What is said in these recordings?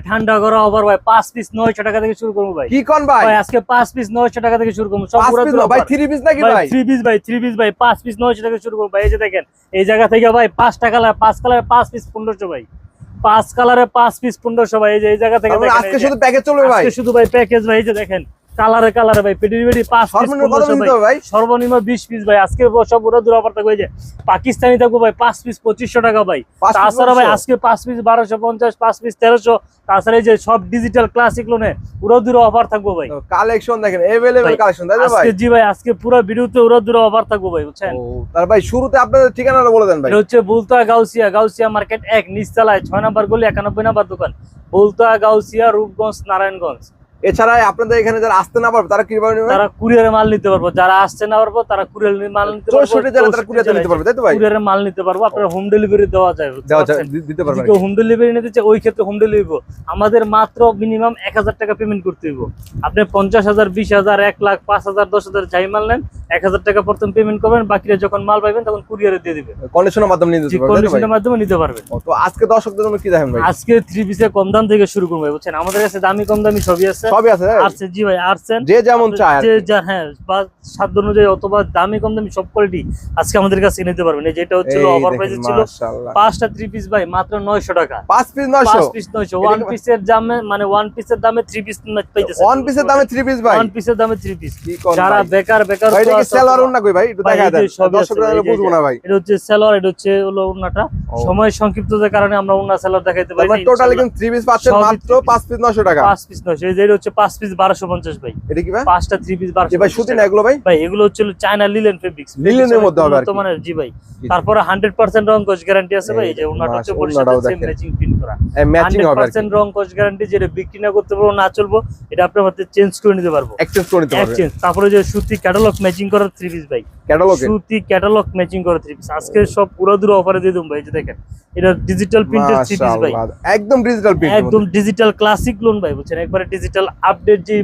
ঠান্ডা গরম ভাই পাঁচ পিস নয়শো টাকা থেকে শুরু করব ভাই। কি কোন ভাই? আজকে পাঁচ পিস নয়শো টাকা থেকে শুরু করব পাঁচ ভাই থ্রি পিস নাকি ভাই থ্রি পিস ভাই থ্রি পিস ভাই পাঁচ পিস নয়শো টাকা শুরু করব। ভাই এই যে দেখেন এই জায়গা থেকে ভাই পাঁচটা কালার পাঁচ কালার পাঁচ পিস পনেরোশো ভাই। পাঁচ কালারে পাঁচ পিস পনেরোশো ভাই এই যে এই জায়গা থেকে আজকে শুধু প্যাকেজ চলবে ভাই? শুধু ভাই প্যাকেজ ভাই এই যে দেখেন কালারে কালারে ভাই পেটি পেটি পাঁচ ভাই। সর্বনিম্ন বিশ পিস ভাই। আজকে সব ওরা দূর অফার থাকবে যে পাকিস্তানি থাকব ভাই পাঁচ পিস পঁচিশশো টাকা ভাই। তাছাড়া ভাই আজকে পাঁচ পিস বারোশো পঞ্চাশ পাঁচ পিস তেরোশো। তাছাড়া এই যে সব ডিজিটাল ক্লাসিক লোনে পুরো দূর অফার থাকব ভাই। কালেকশন দেখেন এভেলেবেল কালেকশন তাই ভাই? আজকে জি ভাই আজকে পুরো ভিডিওতে পুরো দূর অফার থাকব ভাই বুঝছেন? তার ভাই শুরুতে আপনাদের ঠিকানাটা বলে দেন ভাই। এটা হচ্ছে বুলতা গাউসিয়া গাউসিয়া মার্কেট এক নিচতলায় ছয় নাম্বার গলি একানব্বই নাম্বার দোকান। বুলতা গাউসিয়া রূপগঞ্জ নারায়ণগঞ্জ। এছাড়া আপনাদের এখানে যারা আসতে না পারবে তারা কীভাবে নেবে? তারা কুরিয়ারে মাল নিতে পারব। যারা আসতে না পারব তারা কুরিয়ারে মাল নিতে পারব। চৌষট্টি জেলা তারা কুরিয়ারে নিতে পারবে তাই তো ভাই? কুরিয়ারে মাল নিতে পারব। আপনার হোম ডেলিভারি দেওয়া যায় দেওয়া যায়, দিতে পারবে কেউ হোম ডেলিভারি নিতে চায় ওই ক্ষেত্রে হোম ডেলিভারি আমাদের মাত্র মিনিমাম এক হাজার টাকা পেমেন্ট করতে হইব। আপনি পঞ্চাশ হাজার বিশ হাজার এক লাখ পাঁচ হাজার দশ হাজার যাই মাল নেন এক হাজার টাকা প্রথম পেমেন্ট করবেন বাকিরা যখন মাল পাইবেন তখন কুরিয়ারে দিয়ে দিবেন। কন্ডিশনের মাধ্যমে নিয়ে যে দিতে পারবে তাই তো ভাই? কন্ডিশনের মাধ্যমে নিতে পারবেন। তো আজকে দর্শকদের জন্য কি দেখেন ভাই? আজকে থ্রি পিসে কম দাম থেকে শুরু করব বুঝছেন? আমাদের কাছে দামি কম দামি সবই আছে। সবই আছে তাই? জি ভাই আর্টসেন যে যেমন চায় যে যা হ্যাঁ বা সাধ্য অনুযায়ী অথবা দামি কম দামি সব কোয়ালিটি আজকে আমাদের কাছে নিতে পারবেন। এই যেটা হচ্ছে এই অফার প্রাইসে ছিল। পাঁচটা থ্রি পিস ভাই মাত্র নয়শো টাকা। পাঁচ পিস নয়শো? পাঁচ পিস নয়শো। এটা ওয়ান কি- পিসের দামে মানে ওয়ান পিসের দামে থ্রি পিস পাইতেছে ওয়ান পিসের দামে থ্রি পিস ভাই? ওয়ান পিসের দামে থ্রি পিস যারা বেকার বেকার ভাই, এটা কি সেলর না কই ভাই? একটু দেখা দেন দর্শকরা ভাই, এই যে- বুঝব না ভাই। এটা হচ্ছে সেলর এটা হচ্ছে হলো উন্নাটা সময় সংক্ষিপ্ততার কারণে আমরা উন্না সেলর দেখাইতে পারি তারপর টোটাল কিন্তু থ্রি পিস পাচ্ছেন মাত্র three পিস নয়শো টাকা। পাঁচ পিস নয়শো। এই যে হচ্ছে পাঁচ পিস বারোশো পঞ্চাশ ভাই। এটা কি ভাই? পাঁচটা থ্রি পিস এ ভাই সুতি না এগুলো ভাই? ভাই এগুলো হচ্ছে চায়না লিলেন ফেব্রিক্স লিলেনের মধ্যে হবে আর মানে জি ভাই। তারপরে হান্ড্রেড পার্সেন্ট রং কোচ গ্যারান্টি আছে ভাই এই যে ওনাটা হচ্ছে মাশা- সেম ম্যাচিং প্রিন্ট করা। রং কোচ গ্যারান্টি যেটা বিক্রি না করতে পারব না চলবো এটা আপনার হাতে চেঞ্জ করে নিতে পারব। এক্সচেঞ্জ করে নিতে পারবে। তারপরে যে সুতি ক্যাটালগ ম্যাচিং করা থ্রি পিস ভাই। ক্যাটালগে সুতি ক্যাটালগ ম্যাচিং করা থ্রি পিস আজকে সব পুরো দূর অফারে দিয়ে দেবো ভাই যে দেখেন। এটা ডিজিটাল প্রিন্টের থ্রি পিস ভাই। একদম ডিজিটাল প্রিন্ট একদম ডিজিটাল ক্লাসিক লোন ভাই বুঝছেন? একবারে ডিজিটাল আপডেট যে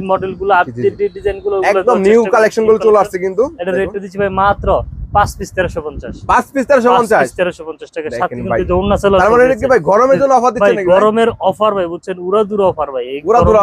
আপডেট যে একদম নিউ চেষ্টা কালেকশনগুলো চলে আসছে কিন্তু। এটা রেট দিচ্ছি ভাই মাত্র পাঁচ পিস তেরোশো পঞ্চাশ। পাঁচ পিস তেরোশো পঞ্চাশ। তেরোশো পঞ্চাশ টাকা। সাথে কিন্তু অরুণাচল তার মানে ভাই গরমের জন্য অফার ভাই দিচ্ছে ভাই? গরমের অফার ভাই বুঝছেন? উড়া দুরা অফার ভাই। এই উড়া দুরা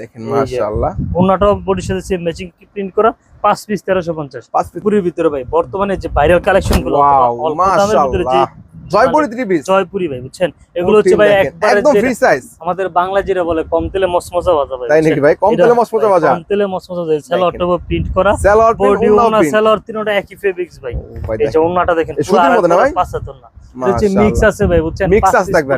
দেখেন। মাশাআল্লাহ। অন্যটাও বডির সাথে ম্যাচিং প্রিন্ট করা? পাঁচ পিস তেরোশো পঞ্চাশ। পাঁচ ভিতরে ভাই বর্তমানে যে ভাইরাল কালেকশনগুলো ওয়াও অথবা অল্প দামের ভিতরে যে মাশাআল্লাহ। জয়পুরি থ্রি পিস জয়পুরি ভাই বুঝছেন? এগুলো হচ্ছে ভাই একদম ফ্রি সাইজ আমাদের বাংলা যেটা বলে কম তেলে মসমসা ভাজা ভাই তাই নাকি ভাই? কম তেলে মসমসা ভাজা। কম তেলে মসমসা ভাজা। সেলর প্রিন্ট করা। সেলর প্রিন্ট বডি ওনা সেলর তিনটা একই ফেব্রিক্স ভাই। ভাই এই যে ওনাটা দেখেন সুতির মধ্যে না ভাই? পাঁচ না হচ্ছে মিক্স আছে ভাই বুঝছেন? আছে থাকবে।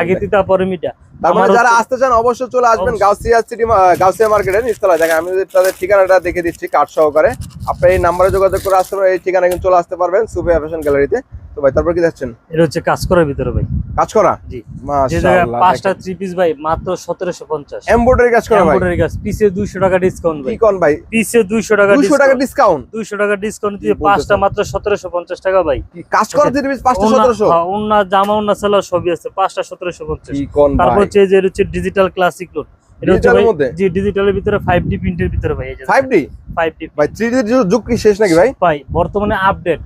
আগে তিতা পরে মিটা তার মানে যারা আসতে চান অবশ্যই চলে আসবেন। গাউসিয়া সিটি গাউসিয়া মার্কেটের নিচতলা দেখেন আমি যদি তাদের ঠিকানাটা দেখে দিচ্ছি কার্ড সহকারে। আপনার এই নাম্বারে যোগাযোগ করে আসতে পারেন এই ঠিকানা কিন্তু চলে আসতে পারবেন সুফিয়া ফ্যাশন গ্যালারিতে তো ভাই তারপর কি যাচ্ছেন এটা হচ্ছে কাজ করার ভিতরে ভাই। কাজ করা? জি। মাশাআল্লাহ পাঁচটা থ্রি পিস ভাই মাত্র সতেরোশো পঞ্চাশ। এমব্রয়ডারি কাজ করা ভাই? এমব্রয়ডারি কাজ। পিসে দুইশো টাকা ডিসকাউন্ট ভাই। কোন ভাই? পিসে দুইশো টাকা 200 টাকা ডিসকাউন্ট দুইশো টাকা ডিসকাউন্ট দিয়ে পাঁচটা মাত্র সতেরোশো পঞ্চাশ টাকা ভাই। কাজ করা থ্রি পিস 500 1700 অন্য জামা সবই আছে পাঁচটা কি কোন তারপর হচ্ছে যে হচ্ছে ডিজিটাল ক্লাসিক লোড এটা হচ্ছে? জি ডিজিটালের ভিতরে প্রিন্টের ভিতরে ভাই 5D ফাইভ ডি ভাই 3D যুগ কি শেষ নাকি ভাই? ভাই বর্তমানে আপডেট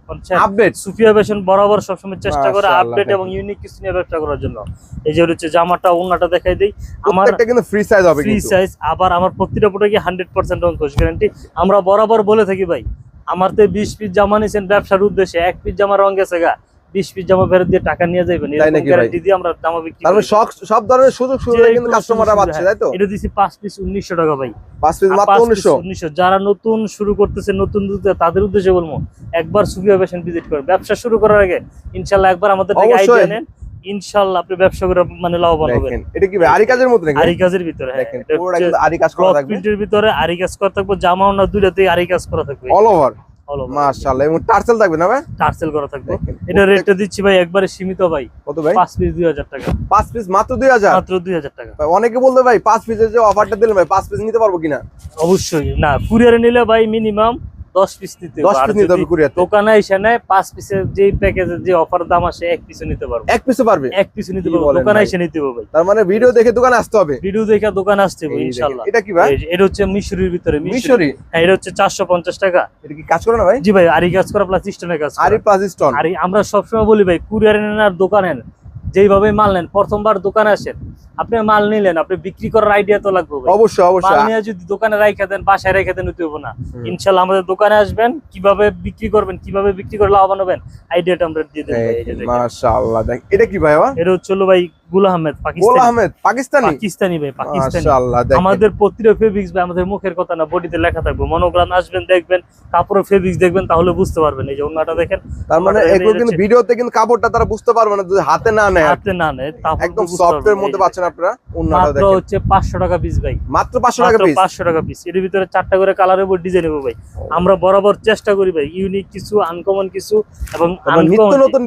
আপডেট সুফিয়া ফ্যাশন বরাবর সবসময় চেষ্টা করে আপডেট এবং ইউনিক কিছু নিয়ে ব্যবসা করার জন্য। এই যে হচ্ছে জামাটা ওনাটা দেখাই দেই। আমার প্রত্যেকটা কিন্তু ফ্রি সাইজ হবে ফ্রি সাইজ আবার আমার প্রতিটা প্রোডাক্টে গ্যারান্টি আমরা বরাবর বলে থাকি ভাই আমার তো বিশ পিস জামা নিয়েছেন ব্যবসার উদ্দেশ্যে এক পিস জামা রং গেছে গা। বিশ পিস জামা ফেরত দিয়ে টাকা নিয়ে যাবেন? গ্যারান্টি দিয়ে আমরা জামা বিক্রি তার মানে সব সব ধরনের সুযোগ সুবিধা কিন্তু কাস্টমাররা পাচ্ছে তাই তো? এটা দিছি পাঁচ পিস উনিশশো টাকা ভাই। পাঁচ পিস মাত্র 1900 1900 যারা নতুন শুরু করতেছে নতুন তাদের উদ্দেশ্যে বলব একবার সুফিয়া ফ্যাশন ভিজিট করে। ব্যবসা শুরু করার আগে ইনশাল্লাহ একবার আমাদের থেকে আইডিয়া নেন ইনশাল্লাহ আপনি ব্যবসা করে মানে লাভবান হবেন। এটা কি ভাই আরি কাজের মধ্যে নাকি? আরি কাজের ভিতরে হ্যাঁ। দেখেন এটা পুরোটা কিন্তু আরি কাজ করা থাকবে। প্রিন্টের ভিতরে আরি কাজ করা থাকবে জামা না দুইটাতেই আরি কাজ করা থাকবে। All over. মাশাআল্লাহ এবং টার্সেল থাকবে না ভাই? টার্সেল করা থাকবে। এটা রেটটা দিচ্ছি ভাই একবারে সীমিত ভাই। কত ভাই? পাঁচ পিস দুই হাজার টাকা। পাঁচ পিস মাত্র 2000 মাত্র দুই হাজার টাকা। ভাই, অনেকে বলতে ভাই পাঁচ পিসের যে অফারটা দিলেন ভাই পাঁচ পিস নিতে পারব কিনা? অবশ্যই। না কুরিয়ারে নিলে ভাই মিনিমাম দশ পিস নিতে হবে। 10 পিস নিতে হবে যদি কুরিয়াতে। দোকানে এসে নেয় পাঁচ পিসের যে প্যাকেজের যে অফার দাম আসে এক পিসে নিতে পারব। এক পিসে পারবে? এক পিসে নিতে দোকানে এসে তার মানে ভিডিও দেখে দোকানে আসতে হবে? ভিডিও দেখে দোকানে আসতে হবে এটা কি ভাই? এটা হচ্ছে মিশরির ভিতরে মিশরি। হ্যাঁ এটা হচ্ছে চারশো পঞ্চাশ টাকা। এটা কি কাজ করে না ভাই? জি ভাই আরি কাজ করা প্লাস স্টোনের কাজ করা। আরি প্লাস স্টোন আর আমরা সবসময় বলি ভাই কুরিয়ার নেন আর দোকানে নেন। যেইভাবে মাল নেন প্রথমবার দোকানে আসেন। আপনি মাল নিলেন আপনি বিক্রি করার আইডিয়া তো লাগবে। অবশ্যই মাল অবশ্যই নিয়ে যদি দোকানে রাইখা দেন বাসায় রেখে দেন হইতে না। ইনশাআল্লাহ ইনশাল্লাহ আমাদের দোকানে আসবেন কীভাবে বিক্রি করবেন কীভাবে বিক্রি করে লাভবান হবেন আইডিয়াটা আমরা দিয়ে দেব। মাশাআল্লাহ দেখ এটা কি ভাই এটা হচ্ছে লো ভাই গুল আহমেদ গোল আহমেদ পাকিস্তানি? পাকিস্তানি ভাই পাকিস্তানি। আমাদের প্রতিটা ফেব্রিক্স ভাই আমাদের মুখের কথা না বডিতে লেখা থাকবে। মনোগ্রাম আসবেন দেখবেন কাপড়ের ফেব্রিক্স দেখবেন তাহলে বুঝতে পারবেন। এই যে অন্যটা দেখেন তার মানে এগুলো কিন্তু ভিডিওতে কিন্তু কাপড়টা তারা বুঝতে পারবে না যদি হাতে না নেয়। হাতে না নেয় একদম বুঝতে সফট এর পারবেন। মধ্যে পাচ্ছেন আপনারা মাত্র হচ্ছে পাঁচশো টাকা পিস ভাই। মাত্র 500 টাকা পিস টাকা পিস এর ভিতরে চারটা করে কালারের উপর ডিজাইন হবে ভাই। আমরা বরাবর চেষ্টা করি ভাই ইউনিক কিছু আনকমন কিছু এবং নিত্য নতুন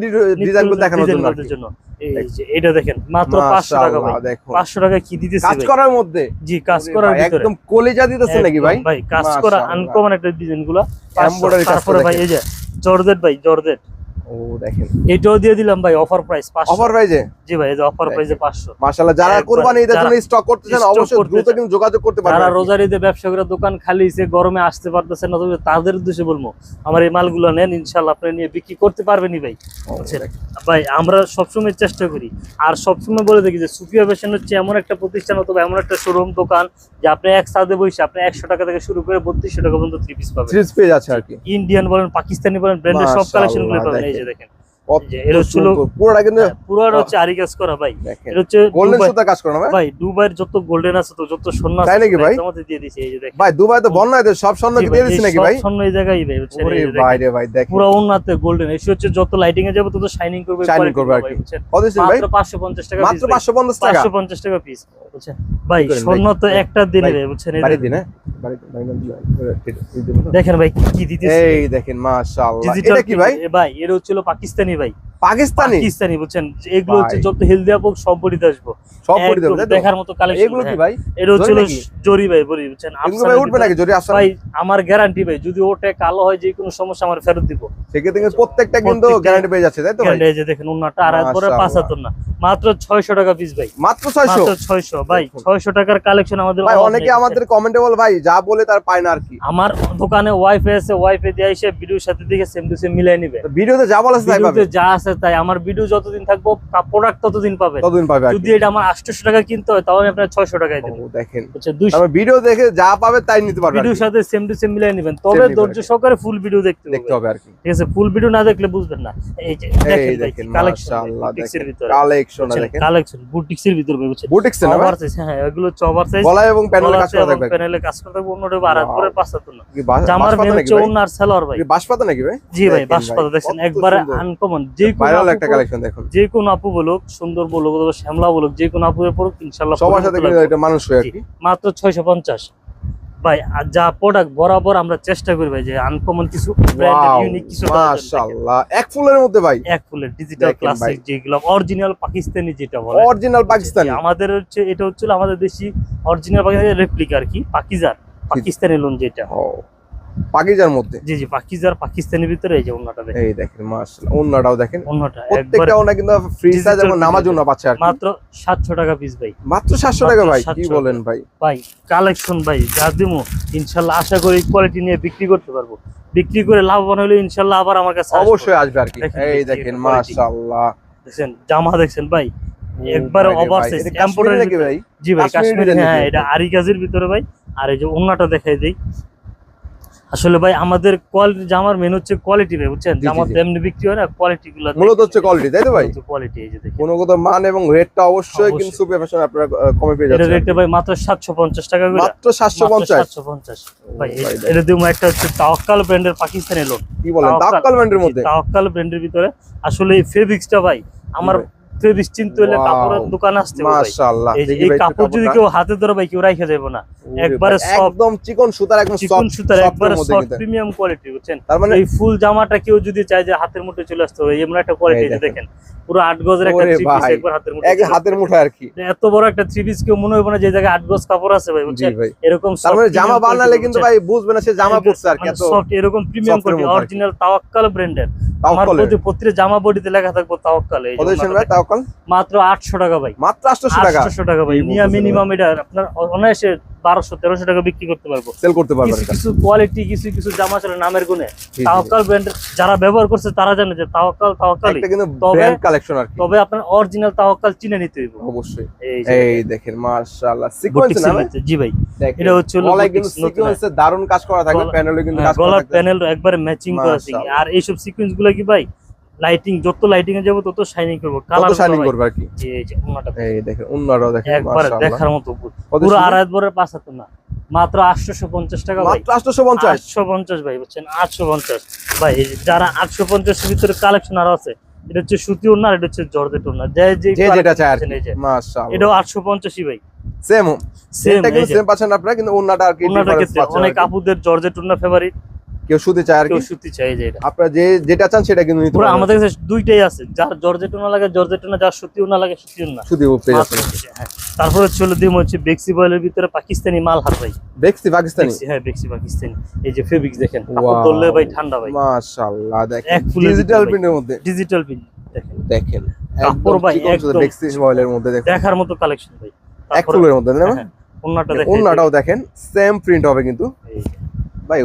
ডিজাইনগুলো দেখানোর জন্য। এই যে এটা দেখেন মাত্র পাঁচশো টাকা ভাই। মাশাআল্লাহ দেখুন। পাঁচশো টাকা কি দিতেছি কাজ করার মধ্যে? জি কাজ করার ভিতরে। একদম কলেজা দিতেছে নাকি ভাই? ভাই কাজ করা। আনকমন একটা ডিজাইনগুলো। তারপরে ভাই এই যে জর্জেট ভাই জর্জেট। ও দেখেন। এটাও দিয়ে দিলাম ভাই অফার প্রাইস পাঁচশো। অফার প্রাইজে জি ভাই এই যে অফার প্রাইসে পাঁচশো। মাশাআল্লাহ যারা একবার কুরবানি ঈদের জন্য স্টক করতেছেন stock অবশ্যই করতে দ্রুত। কিন্তু যোগাযোগ যারা দোকান খালি গরমে আসতে পারতেছেন না তবে তাদের উদ্দেশ্যে বলব আমার এই মালগুলো নেন ইনশাল্লাহ আপনি নিয়ে বিক্রি করতে পারবেনই ভাই। বুঝছেন? ভাই আমরা সবসময় চেষ্টা করি আর সবসময় বলে দেখি যে সুফিয়া ফ্যাশন হচ্ছে এমন একটা প্রতিষ্ঠান অথবা এমন একটা শোরুম দোকান যে আপনি এক সাথে বসে আপনি একশো টাকা থেকে শুরু করে বত্রিশশো টাকা পর্যন্ত থ্রি পিস পাবেন। আছে আর কি। ইন্ডিয়ান বলেন পাকিস্তানি বলেন ব্র্যান্ডের সব মাশাআল্লাহ, কালেকশনগুলো পাবেন। যে দেখেন। দেখেন কত যে এটা হচ্ছিল- সুন্দর। পুরোটা কিন্তু পুরো হচ্ছে আরি কাজ করা ভাই। দেখেন এটা হচ্ছে গোল্ডেন দুবাই- সুতা কাজ করেন ভাই। ভাই দুবাইয়ের যত লাইটিং এ যাবে তত শাইনিং করবে Shining quality করবে আর ভাই, কি। বুঝছেন? কত দিচ্ছেন ভাই? মাত্র 550 টাকা পাঁচশো পঞ্চাশ টাকা? 550 টাকা পিস ভাই কি স্বর্ণ তো একটা দিনে বুঝছেন? দেখেন। ভাই কি দিতেছে। এই দেখেন মাশাআল্লাহ। এটা কি ভাই? ভাই এর হচ্ছিল পাকিস্তানি ভাই। পাকিস্তানি? পাকিস্তানি বুঝছেন? এগুলো হচ্ছে যত হেলদি আপক সব বডিতে আসব। সব পরি? দেখার মতো কালেকশন এগুলো কি ভাই? এটা হচ্ছিল নাকি? জরি ভাই বলি বুঝছেন? এগুলো ভাই উঠবে নাকি? আসেন ভাই আমার গ্যারান্টি ভাই যদি ওটা কালো হয় যে কোনো সমস্যা আমার ফেরত দিব। সেক্ষেত্রে কিন্তু প্রত্যেকটা কিন্তু গ্যারান্টি পেয়ে যাচ্ছে তাই তো ভাই? এই যে দেখেন উন্নাটা আর মাশাআল্লাহ। পাঁচ হাজার না মাত্র ছয়শো টাকা পিস ভাই। মাত্র ছয়শো? মাত্র ছয়শো ভাই দেখুন। ছয়শো টাকার কালেকশন আমাদের ভাই অনেকে আমাদের কমেন্টে বল ভাই যা বলে তার পায় না আর কি। আমার দোকানে ওয়াইফাই আছে ওয়াইফাই দিয়ে এসে ভিডিওর সাথে দিকে সেম টু সেম মিলাই নিবে। তো ভিডিওতে যা বলা আছে তাই পাবে। ভিডিওতে যা আছে তাই আমার ভিডিও যতদিন থাকব প্রোডাক্ট ততদিন পাবে। ততদিন পাবে যদি এটা আমার আটশোশো টাকা কিনতে হয় তাহলে আপনার ছয়শো টাকায় দেবো। দেখেন। ভিডিও দেখে যা পাবে তাই নিতে পারবে আর ভিডিওর সাথে সেম টু সেম মিলাই নেবেন। তবে ধৈর্য সহকারে ফুল ভিডিও দেখতে দেখতে হবে। আর কি। ঠিক আছে ফুল ভিডিও না দেখলে বুঝবেন না। এই যে দেখেন দেখেন কালেকশন মাশাআল্লাহ বুটিক্সের দেখেন ভিতরে। কালেকশন দেখেন। কালেকশন বুটিক্সের ভিতরে বুঝছেন বুটিক্স না ভাই? ওভার সাইজ হ্যাঁ এগুলো চভার সাইজ গলা এবং প্যানেলে কাজ করা থাকবে প্যানেলে কাজ করতে থাকবে অন্যটা বারাত করে পাঁচ না। জামার মেন নাকি হচ্ছে সেলর ভাই। কি নাকি ভাই? জি ভাই বাসপাতা ভাই, একবারে আনকমন যে ভাইরাল একটা কালেকশন দেখুন। যে কোনো আপু বলুক সুন্দর বলুক অথবা শ্যামলা বলুক যে কোনো আপু পড়ুক সবার সাথে এটা মানুষ হয়ে মাত্র ভাই যা প্রোডাক্ট বরাবর আমরা চেষ্টা করি ভাই যে আনকমন কিছু ইউনিক কিছু মাশাআল্লাহ। এক ফুলের মধ্যে ভাই। এক ফুলের ডিজিটাল ক্লাসিক যেগুলো অরিজিনাল পাকিস্তানি যেটা বলে। অরিজিনাল পাকিস্তানি। আমাদের হচ্ছে এটা হচ্ছিল আমাদের দেশি অরিজিনাল পাকিস্তানি রেপ্লিকা আর কি পাকিজার পাকিস্তানি লোন যেটা। পাকিজার মধ্যে? জি জি পাকিজার পাকিস্তানের ভিতরে এই যে অন্যটা দেখেন। এই দেখেন মাশাআল্লাহ অন্যটাও দেখেন। একবার প্রত্যেকটা ওনা কিন্তু ফ্রি সাইজ এবং নামাজ জন্য পাচ্ছে আর মাত্র সাতশো টাকা পিস ভাই। মাত্র 700 টাকা ভাই কি বলেন ভাই? ভাই কালেকশন ভাই যা দিমু ইনশাল্লাহ আশা করি কোয়ালিটি নিয়ে বিক্রি করতে পারব। বিক্রি করে লাভবান হলে ইনশাল্লাহ আবার আমার কাছে অবশ্যই আসবে আর কি। দেখেন, এই দেখেন মাশাআল্লাহ দেখছেন জামা দেখছেন ভাই একবারে ওভার সাইজ ভাই জি ভাই কাশ্মীরি হ্যাঁ এটা আরি কাজের ভিতরে ভাই আর এই যে অন্যটা দেখাই দেই। আসলে ভাই আমাদের কোয়ালিটি জামার মেন হচ্ছে কোয়ালিটি ভাই বুঝছেন? জি, জি, জামা তেমনি বিক্রি হয় না কোয়ালিটি গুলো মূলত হচ্ছে কোয়ালিটি তাই তো ভাই? কোয়ালিটি এই যে দেখেন। কোনো মান এবং রেটটা অবশ্যই। কিন্তু সুপার ফ্যাশন আপনারা কমে পেয়ে এটা যাচ্ছেন। রেটে ভাই মাত্র সাতশো পঞ্চাশ টাকা করে। মাত্র 750 সাতশো পঞ্চাশ। ভাই ভাই, এ- এটা দিব একটা হচ্ছে তাওয়াক্কাল ব্র্যান্ডের পাকিস্তানি লোক কি বলেন? তাওয়াক্কাল। ব্যান্ডের মধ্যে? তাওয়াক্কাল ব্র্যান্ডের ভিতরে। আসলে এই ফেব্রিক্সটা ভাই আমার ভাই? ফেব্রিক্স চিনতে হলে কাপড়ের দোকান আসতে মাশাআল্লাহ। এই কাপড় যদি কেউ হাতে ধরে ভাই কেউ যাবে না। একবারে একদম চিকন সুতার একদম চিকন সুতার একবারে সফট প্রিমিয়াম কোয়ালিটি বুঝছেন? তার মানে এই ফুল জামাটা কেউ যদি চায় যে হাতের মুঠে চলে আসতে হবে এমন একটা কোয়ালিটি দেখেন। দেখেন। পুরো আট গজের একটা থ্রি পিস একবার হাতের মুঠে এক হাতের আসতে আর কি। এত বড় একটা থ্রি পিস কেউ মনে হবে না যে জায়গায় আট গজ কাপড় আছে ভাই বুঝছেন? এরকম তার মানে জামা বানালে কিন্তু ভাই বুঝবে না সে জামা পরছে আর কি মানে এত এরকম প্রিমিয়াম কোয়ালিটি। অরিজিনাল তাওয়াক্কাল ব্র্যান্ডের আমার প্রতি প্রতিটা জামা বডিতে লেখা থাকবে তাওয়াক্কাল এই মাত্র আটশো টাকা ভাই। মাত্র 800 টাকা? আটশো টাকা ভাই। নিয়া মিনিমাম এটা আপনার অনায়াসে বারোশো তেরোশো টাকা বিক্রি করতে পারব। সেল করতে পারবেন কিছু কিছু কোয়ালিটি কিছু কিছু জামা চলে নামের গুণে। তাওয়াক্কাল ব্র্যান্ড যারা ব্যবহার করছে তারা জানে যে তাওয়াক্কাল তাওয়াক্কালই একটা কিন্তু তবে- ব্র্যান্ড কালেকশন আর তবে আপনার অরিজিনাল তাওয়াক্কাল চিনে নিতে হইব। অবশ্যই। এই দেখেন মাশাআল্লাহ। সিকোয়েন্স জি ভাই। এটা হচ্ছে হলো গলায় কিন্তু সিকোয়েন্সে দারুণ কাজ করা থাকে প্যানেলে কিন্তু হ্যাঁ, কাজ করা গলার প্যানেল একবারে ম্যাচিং করা মাশাআল্লাহ। আর এইসব সিকোয়েন্সগুলো কি ভাই? লাইটিং যত লাইটিং এ যাব তত শাইনিং করব। কালার শাইনিং করবে আর কি। এই যে ওনাটা এই দেখেন অন্যরাও দেখেন একবারে দেখার মতো পুরো। আড়াই বরের পাঁচ হাতে না মাত্র আটশোশো পঞ্চাশ টাকা ভাই। মাত্র 850 আটশো পঞ্চাশ ভাই বুঝছেন? আটশো পঞ্চাশ ভাই এই যে যারা আটশো পঞ্চাশের ভিতরে কালেকশন আরও আছে এটা হচ্ছে সুতি আর এটা হচ্ছে জর্জেট ওড়না। যে যে যেটা চায় আর কি। মাশাআল্লাহ। এটাও আটশো পঞ্চাশই ভাই। সেম সেম এটা কিন্তু সেম পাচ্ছেন আপনারা কিন্তু অন্যটা আর কি অনেক আপুদের জর্জেট ওড়না ফেভারিট কেউ শুতে চায় আর কি। কেউ সুতি চাই যে এটা। আপনারা যে যেটা চান সেটা কিন্তু নিতে পারবেন। আমাদের কাছে দুইটাই আছে। যার জর্জেট ওড়না লাগে জর্জেট ওড়না যার সুতি ওড়না লাগে সুতি ওড়না শুধু পেয়ে দুইটা, হ্যাঁ। তারপরে চলো দিম হচ্ছে বেক্সি বয়েলের ভিতরে পাকিস্তানি মাল হার ভাই। দেখছি পাকিস্তানি? বেক্সি হ্যাঁ বেক্সি পাকিস্তানি। এই যে ফেব্রিক্স দেখেন কাপড়. ধরলে ভাই ঠান্ডা ভাই। মাশাআল্লাহ দেখেন। ডিজিটাল প্রিন্টের মধ্যে? ডিজিটাল প্রিন্ট দেখেন। দেখেন। কাপড় ভাই, একদম- দেখছি মোবাইলের মধ্যে দেখেন। দেখার মতো কালেকশন ভাই। এক ফুলের মধ্যে না? হ্যাঁ, ওড়নাটা দেখেন। ওন্নাটাও দেখেন সেম প্রিন্ট হবে কিন্তু। ভাই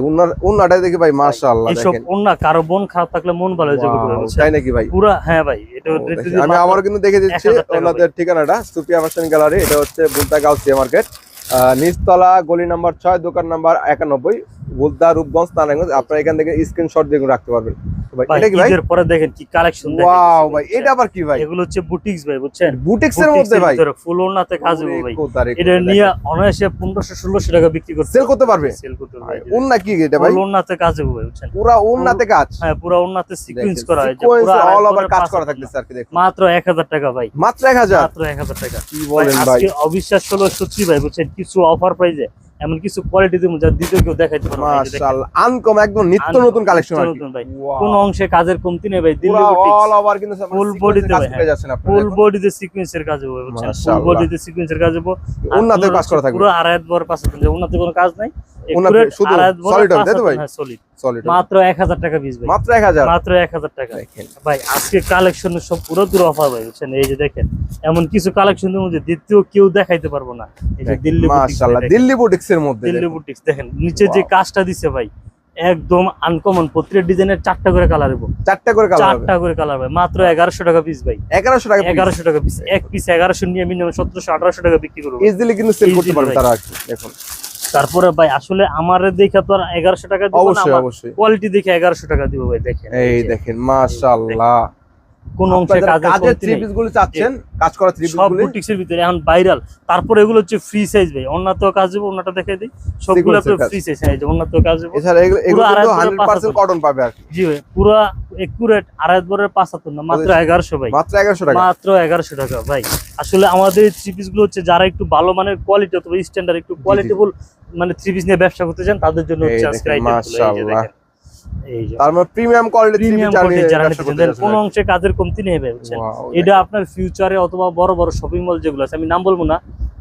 দেখি ভাই মাশাআল্লাহ দেখেন। কারও মন খারাপ থাকলে মন ভালো হয়ে যাবে তাই নাকি ভাই? পুরা হ্যাঁ ভাই এটা আমি আবারও কিন্তু দেখে দিচ্ছি ওনাদের ঠিকানাটা সুপিয়া ফ্যাশন গ্যালারি এটা হচ্ছে বুলতা গাউসিয়া মার্কেট নিচতলা গলি নাম্বার ছয় দোকান নাম্বার একানব্বই। বুলতা রূপগঞ্জ নারায়ণগঞ্জ আপনারা এখান থেকে স্ক্রিনশট দিয়ে রাখতে পারবেন। পরে দেখেন কি কালেকশন ওয়াও ভাই এটা আবার কি ভাই? এগুলো হচ্ছে বুটিক্স ভাই বুঝছেন? বুটিক্স এর মধ্যে ভাই। ফুল ওড়নাতে কাজ হবে ভাই। এটা নিয়ে অনায়াসে টাকা বিক্রি করতে সেল করতে পারবে? সেল করতে পারবে ওন্না কি এটা ভাই? ফুল কাজ হবে ভাই বুঝছেন? পুরা ওন্নাতে কাজ? হ্যাঁ পুরো ওড়নাতে সিকোয়েন্স করা হয়েছে সিকোয়েন্স পুরো অল ওভার কাজ করা হাত থাকতেছে কি দেখুন। মাত্র এক হাজার টাকা ভাই। মাত্র 1000 মাত্র এক হাজার টাকা। কি ভাই বলেন ভাই আজকে অবিশ্বাস হলো সত্যি ভাই বুঝছেন? কিছু অফার পাই প্রাইজে এমন কিছু কোয়ালিটি দিব যা দ্বিতীয় কেউ দেখাইতে পারবে মাশাআল্লাহ আনকম একদম নিত্য নতুন কালেকশন নতুন ভাই। কোন অংশে কাজের কমতি নেই ভাই দিল্লি পুরা অল ওভার কিন্তু ফুল বডিতে কাজ ভাই, করে যাচ্ছেন আপনারা ফুল বডিতে সিকোয়েন্সের কাজ হবে বুঝছেন? ফুল মাশাআল্লাহ। বডিতে সিকোয়েন্সের কাজ হবে। আর উন্নাতেও কাজ করা থাকবে। পুরো আড়াই বর পাঁচ হাত উন্নতে কোনো কাজ নাই। শুধু আড়াই হবে, তাই তো ভাই? সলিড মাত্র এক হাজার টাকা পিস ভাই। মাত্র 1000 মাত্র এক হাজার টাকা। দেখেন। ভাই আজকে কালেকশন সব পুরো পুরো অফার ভাই বুঝছেন? এই যে দেখেন এমন কিছু কালেকশনের মধ্যে দ্বিতীয় কেউ দেখাইতে পারব না। এই যে দিল্লি মাশাআল্লাহ দিল্লি বুটিক্স এর মধ্যে দিল্লি বুটিক্স দেখেন নিচে যে কাজটা দিছে ভাই একদম আনকমন প্রত্যেক ডিজাইনের চারটা করে কালার হবে চারটা করে কালার হবে। চারটা করে কালার ভাই মাত্র এগারোশো টাকা পিস ভাই। এগারোশো টাকা এগারোশো টাকা পিস এক পিস এগারোশো নিয়ে মিনিমাম সতেরোশো আঠারোশো টাকা বিক্রি করব। ইজিলি কিন্তু সেল করতে পারবে তারা দেখুন। তারপরে ভাই আসলে আমার দেখে তো আর এগারোশো টাকা দিব না অবশ্যই অবশ্যই। কোয়ালিটি দেখে এগারোশো টাকা দিব ভাই দেখেন। এই দেখেন মাশাআল্লাহ। কোন অংশে কাজের কাজের থ্রি পিসগুলো চাচ্ছেন কাজ করা থ্রি পিস সব বুটিক্সের ভিতরে এখন ভাইরাল তারপর এগুলো হচ্ছে ফ্রি সাইজ ভাই। অন্যত কাজ দেবো অন্যটা দেখে দিই। সবগুলো Sequence ফ্রি সাইজ হ্যাঁ এই কাজ দেবো। এছাড়া এগুলো এগুলো আড়াই কিন্তু বরের 100% কটন পাবে আর কি। জি ভাই পুরো একুরেট আড়াই বরের পাঁচাত্তর না মাত্র এগারোশো ভাই। মাত্র 1100 টাকা। মাত্র টাকা ভাই। আসলে আমাদের থ্রি পিসগুলো হচ্ছে যারা একটু ভালো মানের কোয়ালিটি অথবা স্ট্যান্ডার্ড একটু কোয়ালিটিফুল মানে থ্রি পিস নিয়ে ব্যবসা করতে চান তাদের জন্য হচ্ছে আজকে দেখেন, গুলো। এই যে দেখেন। এই যে। তার মানে প্রিমিয়াম কোয়ালিটি প্রিমিয়াম কোয়ালিটি যারা নিতে চান কোন অংশে কাজের কমতি নেই ভাই বুঝছেন? এটা আপনার ফিউচারে অথবা বড় বড় শপিং মল যেগুলো আছে আমি নাম বলব না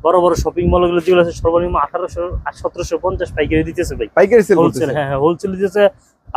বড় বড় শপিং মলগুলো যেগুলো আছে সর্বনিম্ন আঠারোশো সতেরোশো পঞ্চাশ পাইকারি দিতেছে ভাই। পাইকারি হোলসেল হ্যাঁ হ্যাঁ হোলসেল দিতেছে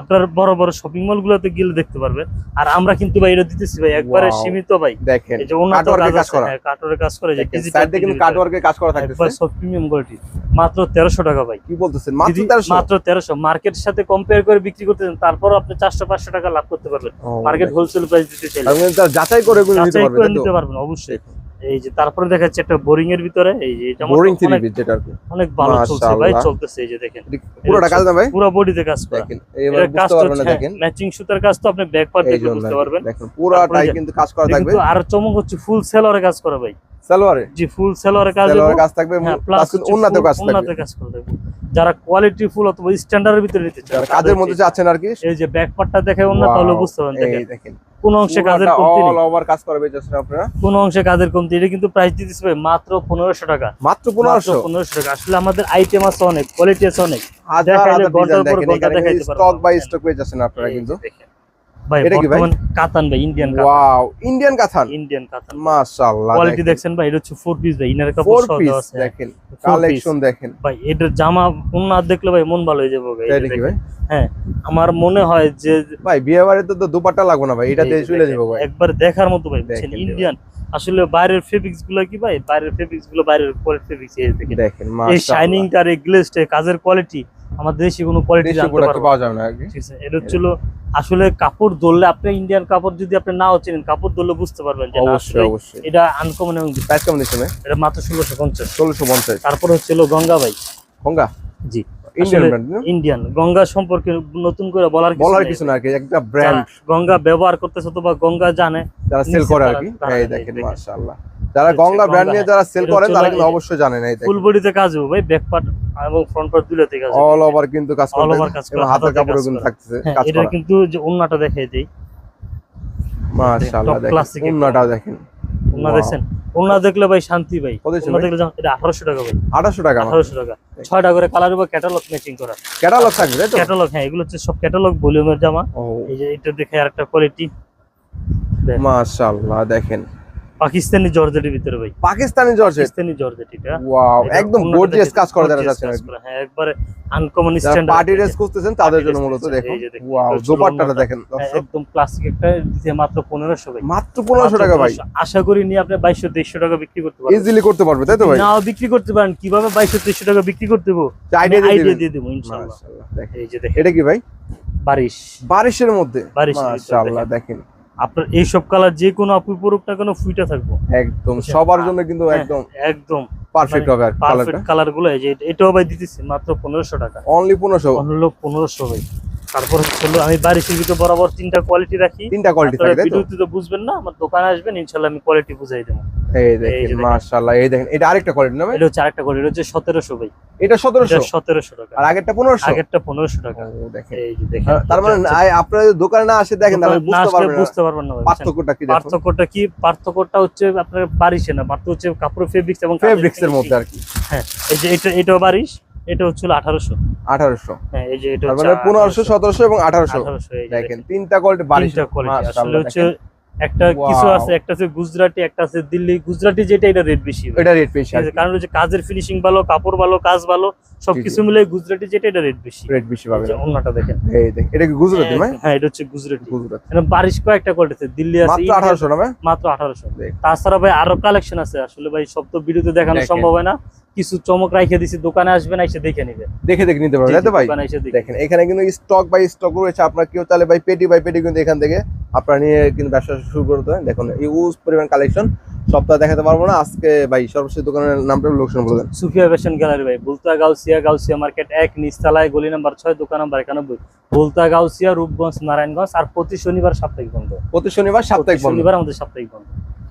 আপনার বড় বড় শপিং মল গুলোতে গেলে দেখতে পারবেন। আর আমরা কিন্তু ভাই এটা দিতেছি ভাই একবারে সীমিত ভাই। দেখেন এই যে উন্নত কাজ করা। হ্যাঁ কাটওয়ার্কের কাজ করে যে ডিজিটাল কাটওয়ার্কের কাজ করা থাকতেছে। সব প্রিমিয়াম কোয়ালিটি মাত্র তেরোশো টাকা ভাই। কি বলতেছেন? মাত্র 1300 মাত্র তেরোশো। মার্কেটের সাথে কম্পেয়ার করে বিক্রি করতে চান তারপরও আপনি চারশো পাঁচশো টাকা লাভ করতে পারবেন। মার্কেট হোলসেল প্রাইস দিতে চাইলে। আপনি যাচাই করে নিতে পারবেন নিতে পারবেন অবশ্যই। এই যে তারপরে দেখা যাচ্ছে একটা বোরিং এর ভিতরে এই যে এটা বোরিং থ্রি পিস যেটা অনেক ভালো চলছে ভাই চলতেছে এই যে দেখেন। পুরোটা কাজ না ভাই? পুরো বডিতে কাজ করা। দেখেন এবার বুঝতে পারবেন না দেখেন। ম্যাচিং সুতার কাজ তো আপনি ব্যাক পার্ট বুঝতে পারবেন। দেখেন পুরোটাই কিন্তু কাজ করা থাকবে। কিন্তু আর চমক হচ্ছে ফুল সেলরে কাজ করা ভাই। সালোয়ারে জি ফুল সেলরে কাজ সালোয়ারে কাজ থাকবে হ্যাঁ, প্লাস উন্নত কাজ থাকবে। উন্নত কাজ করে। যারা কোয়ালিটি ফুল অথবা স্ট্যান্ডার্ডের ভিতরে নিতে চান যারা কাজের মধ্যে যাচ্ছেন আর কি এই যে ব্যাক পার্টটা দেখে অন্য তাহলে বুঝতে দেখেন। দেখেন। কোন অংশে কাজের কমতি অল নেই। ওভার কাজ করবে যাচ্ছেন আপনারা? কোন অংশে কাজের কমতি এটা কিন্তু প্রাইস দিতেছে ভাই মাত্র পনেরোশো টাকা। মাত্র 1500 পনেরোশো? টাকা। আসলে আমাদের আইটেম আছে অনেক কোয়ালিটি আছে অনেক। হাজার হাজার ঘণ্টার পর ঘণ্টা দেখাইতে স্টক বাই। স্টক পেয়ে যাচ্ছেন আপনারা কিন্তু। ভাই এটা কি ভাই? কাতান ভাই ইন্ডিয়ান কাতান। ওয়াও ইন্ডিয়ান কাতান? ইন্ডিয়ান কাতান। মাশাআল্লাহ কোয়ালিটি দেখছেন ভাই এটা হচ্ছে ফোর পিস ভাই ইনার কাপড় সহ দেওয়া আছে। দেখেন কালেকশন দেখেন। ভাই এটার জামা না দেখলে ভাই মন ভালো হয়ে যাবে ভাই এটা নাকি ভাই? হ্যাঁ আমার মনে হয় যে ভাই বিয়ে বাড়িতে তো দুপাটা লাগবে না ভাই এটা দিয়ে চলে দেখেন, যাব ভাই। একবার দেখার মতো ভাই বুঝছেন? ইন্ডিয়ান আসলে বাইরের ফেব্রিক্সগুলো কি ভাই বাইরের ফেব্রিক্সগুলো বাইরের ফেব্রিক্স এই দেখেন। এই মাশাআল্লাহ। শাইনিং টার এই গ্লেজটা কাজের কোয়ালিটি আমাদের দেশে কোনো কোয়ালিটি জানতে পারব। পাওয়া যাবে না ঠিক আছে এটা হচ্ছিল আসলে কাপড় ধরলে আপনি ইন্ডিয়ান কাপড় যদি আপনি নাও চেনেন কাপড় ধরলে বুঝতে পারবেন যে অবশ্যই অবশ্যই। এটা আনকমন এবং প্রাইস কেমন এটা মাত্র ষোলোশো পঞ্চাশ। ষোলোশো পঞ্চাশ। তারপর হচ্ছিল গঙ্গা ভাই। গঙ্গা? জি। ইন্ডিয়ান গঙ্গা সম্পর্কে নতুন করে বলার কিছু বলার কিছু না একটা ব্র্যান্ড গঙ্গা ব্যবহার করতেছে তো বা গঙ্গা জানে যারা সেল করে আর কি। এই দেখেন। মাশাআল্লাহ। যারা গঙ্গা ব্র্যান্ড নিয়ে যারা সেল করেন তারা কিন্তু অবশ্যই জানেন এই ফুল দেখেন। বডিতে কাজ হবে ভাই ব্যাক পার্ট এবং ফ্রন্ট পার্ট দুটোতে কাজ অল ওভার কিন্তু কাজ করবে over কাজ এবং হাতের কাপড় কিন্তু। থাকছে হ্যাঁ কাজ এটা কিন্তু যে ওন্নাটা দেখাই দেই। মাশাআল্লাহ দেখেন একটা। উন্নাটাও দেখেন। ওন্না Wow. দেখছেন? ওন্না দেখলে ভাই শান্তি ভাই। ওন্না দেখলে এটা আঠারোশো টাকা ভাই। 2800 টাকা আমার আঠারোশো টাকা। ছয়টা করে কালার বা ক্যাটালগ ম্যাচিং করা। ক্যাটালগ থাকবে তাই তো? ক্যাটালগ হ্যাঁ এগুলো হচ্ছে সব ক্যাটালগ ভলিউমের জামা। এই যে এটা দেখে আর একটা কোয়ালিটি মাশাআল্লাহ দেখেন। পাকিস্তানি জর্জেটের ভিতরে ভাই। পাকিস্তানি জর্জেট? পাকিস্তানি জর্জেট এটা। ওয়াও একদম গর্জিয়াস কাজ করে কি। করা, হ্যাঁ একবারে আনকমন স্ট্যান্ডার্ড পার্টি ড্রেস খুঁজতেছেন তাদের জন্য মূলত দেখুন ওয়াও দোপাট্টাটা দেখেন হ্যাঁ, একদম ক্লাসিক একটা দিতে মাত্র পনেরোশো ভাই। মাত্র পনেরোশো টাকা ভাই। আশা করি নিয়ে আপনি বাইশশো তেইশশো টাকা বিক্রি করতে পারবেন। ইজিলি করতে পারবে তাই তো ভাই? নাও বিক্রি করতে পারেন। কীভাবে বাইশশো তেইশশো টাকা বিক্রি করতে দেবো আইডিয়া দিয়ে দেবো ইনশাল্লাহ দেখেন। এই যে দেখেন। এটা কি ভাই? বারিশ। বারিশের মধ্যে? মাশাআল্লাহ দেখেন। আপনার এই সব কালার যে কোনো আপু পড়ুক না কোনো ফুইটা থাকব। একদম সবার জন্য কিন্তু হ্যাঁ, একদম একদম। পারফেক্ট হবে কালারটা পারফেক্ট কালারগুলো এই যে এটা- এটাও ভাই দিতেছি মাত্র পনেরোশো টাকা। অনলি পনেরোশো। অনলি পনেরোশো ভাই। তারপর হলো আমি বারিশের ভিতরে বরাবর তিনটা কোয়ালিটি রাখি। তিনটা কোয়ালিটি থাকে তাই তো? ভিডিওতে তো বুঝবেন না আমার দোকানে আসবেন ইনশাল্লাহ আমি কোয়ালিটি বুঝাই দেবো। এই দেখেন। মাশাআল্লাহ এই দেখেন এটা আরেকটা কোয়ালিটি না ভাই? এটা হচ্ছে আরেকটা কোয়ালিটি হচ্ছে সতেরোশো ভাই। এটা সতেরোশো? এটা সতেরোশো টাকা। আর আগেরটা পনেরোশো? আগেরটা পনেরোশো টাকা। দেখেন। এই যে দেখেন তার মানে আপনারা দোকানে না আসে দেখেন তাহলে বুঝতে পারবেন বুঝতে পারবেন না পার্থক্যটা কি পার্থক্যটা কি? পার্থক্যটা হচ্ছে আপনার বারিশে না পার্থক্য হচ্ছে কাপড় ফেব্রিক্স এবং কাজের ফেব্রিক্স এর finishing। মধ্যে আর কি। হ্যাঁ এই যে এটা এটাও বারিশ। এটা হচ্ছে আঠারোশো। আঠারোশো। হ্যাঁ এই যে এটা মানে পনেরোশো সতেরোশো এবং আঠারোশো। দেখেন তিনটা কোয়ালিটি তিনটা কোয়ালিটি আসলে হচ্ছে একটা কিছু আছে একটা আছে গুজরাটি একটা আছে দিল্লি। গুজরাটি যেটা এটা রেট বেশি এটা রেট বেশি কারণ হচ্ছে কাজের ফিনিশিং ভালো কাপড় ভালো কাজ ভালো সবকিছু মিলে গুজরাটি যেটা এটা রেট বেশি। রেট বেশি যে অন্যটা দেখেন। এই দেখ এটা কি গুজরাটি ভাই? হ্যাঁ এটা হচ্ছে গুজরাটি। গুজরাট। মানে বারিশ কয়েকটা কোয়ালিটি আছে দিল্লি আছে মাত্র ইন্ডিয়ান- আঠারোশো না ভাই? মাত্র আঠারোশো। দেখ। তাছাড়া ভাই আরও কালেকশন আছে আসলে ভাই সব তো ভিডিওতে দেখানো। সম্ভব হয় না। কিছু চমক রাইখে দিছি দোকানে আসবেন এসে দেখে নিবে। দেখে দেখে নিতে পারবেন। ভাই দেখেন এখানে কিন্তু স্টক বাই স্টক রয়েছে। আপনার কেউ তাহলে ভাই পেটি বাই পেটি কিন্তু এখান থেকে আপনারা নিয়ে কিন্তু ব্যবসা শুরু করতে পারেন দেখুন ইউজ পরিমাণ কালেকশন সপ্তাহে দেখাতে পারব না। আজকে ভাই সর্বশেষ দোকানের নামটা লোকেশন বলে সুফিয়া ফ্যাশন গ্যালারি ভাই বুলতা গাউসিয়া গাউসিয়া মার্কেট এক নিস্তালায় গলি নাম্বার ছয় দোকান নাম্বার একানব্বই। বুলতা গাউসিয়া রূপগঞ্জ নারায়ণগঞ্জ আর প্রতি শনিবার সাপ্তাহিক বন্ধ। প্রতি শনিবার সাপ্তাহিক বন্ধ। শনিবার আমাদের সাপ্তাহিক বন্ধ।